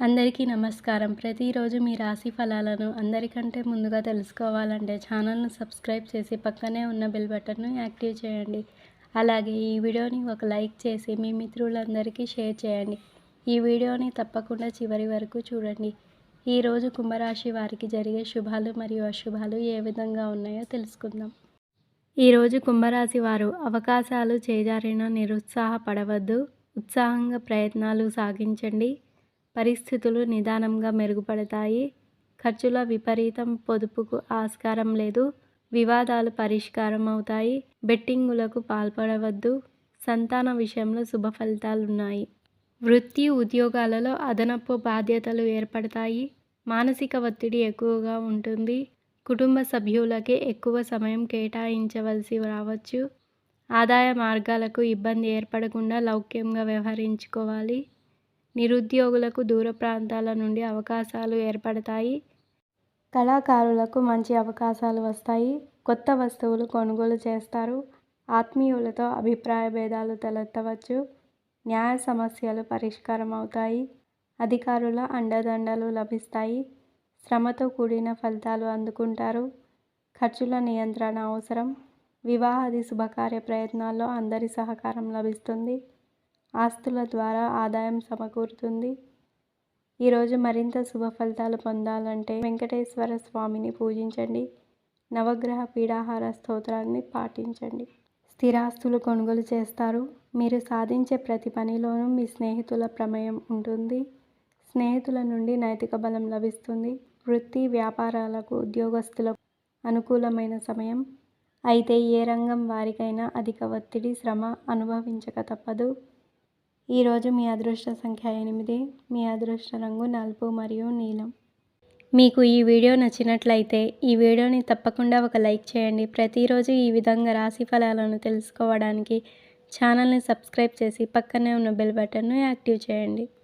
అందరికీ నమస్కారం. ప్రతిరోజు మీ రాశి ఫలాలను అందరికంటే ముందుగా తెలుసుకోవాలంటే ఛానల్ను సబ్స్క్రైబ్ చేసి పక్కనే ఉన్న బెల్ బటన్ను యాక్టివ్ చేయండి. అలాగే ఈ వీడియోని ఒక లైక్ చేసి మీ మిత్రులందరికీ షేర్ చేయండి. ఈ వీడియోని తప్పకుండా చివరి వరకు చూడండి. ఈరోజు కుంభరాశి వారికి జరిగే శుభాలు మరియు అశుభాలు ఏ విధంగా ఉన్నాయో తెలుసుకుందాం. ఈరోజు కుంభరాశి వారు అవకాశాలు చేజారిన నిరుత్సాహపడవద్దు. ఉత్సాహంగా ప్రయత్నాలు సాగించండి. పరిస్థితులు నిదానంగా మెరుగుపడతాయి. ఖర్చుల విపరీతం పొదుపుకు ఆస్కారం లేదు. వివాదాలు పరిష్కారం అవుతాయి బెట్టింగులకు పాల్పడవద్దు. సంతాన విషయంలో శుభ ఫలితాలున్నాయి. వృత్తి ఉద్యోగాలలో అదనపు బాధ్యతలు ఏర్పడతాయి. మానసిక ఒత్తిడి ఎక్కువగా ఉంటుంది. కుటుంబ సభ్యులకి ఎక్కువ సమయం కేటాయించవలసి రావచ్చు. ఆదాయ మార్గాలకు ఇబ్బంది ఏర్పడకుండా లౌక్యంగా వ్యవహరించుకోవాలి. నిరుద్యోగులకు దూర ప్రాంతాల నుండి అవకాశాలు ఏర్పడతాయి. కళాకారులకు మంచి అవకాశాలు వస్తాయి. కొత్త వస్తువులు కొనుగోలు చేస్తారు. ఆత్మీయులతో అభిప్రాయ భేదాలు తలెత్తవచ్చు. న్యాయ సమస్యలు పరిష్కారం అవుతాయి. అధికారుల అండదండలు లభిస్తాయి. శ్రమతో కూడిన ఫలితాలు అందుకుంటారు. ఖర్చుల నియంత్రణ అవసరం. వివాహాది శుభకార్య ప్రయత్నాల్లో అందరి సహకారం లభిస్తుంది. ఆస్తుల ద్వారా ఆదాయం సమకూరుతుంది. ఈరోజు మరింత శుభ ఫలితాలు పొందాలంటే వెంకటేశ్వర స్వామిని పూజించండి. నవగ్రహ పీడాహార స్తోత్రాన్ని పాటించండి. స్థిరాస్తులు కొనుగోలు చేస్తారు. మీరు సాధించే ప్రతి పనిలోనూ మీ స్నేహితుల ప్రమేయం ఉంటుంది. స్నేహితుల నుండి నైతిక బలం లభిస్తుంది. వృత్తి వ్యాపారాలకు ఉద్యోగస్తులకు అనుకూలమైన సమయం. అయితే ఏ రంగం వారికైనా అధిక ఒత్తిడి శ్రమ అనుభవించక తప్పదు. ఈరోజు మీ అదృష్ట సంఖ్య ఎనిమిది. మీ అదృష్ట రంగు నలుపు మరియు నీలం. మీకు ఈ వీడియో నచ్చినట్లయితే ఈ వీడియోని తప్పకుండా ఒక లైక్ చేయండి. ప్రతిరోజు ఈ విధంగా రాశి ఫలాలను తెలుసుకోవడానికి ఛానల్ని సబ్స్క్రైబ్ చేసి పక్కనే ఉన్న బెల్ బటన్ను యాక్టివ్ చేయండి.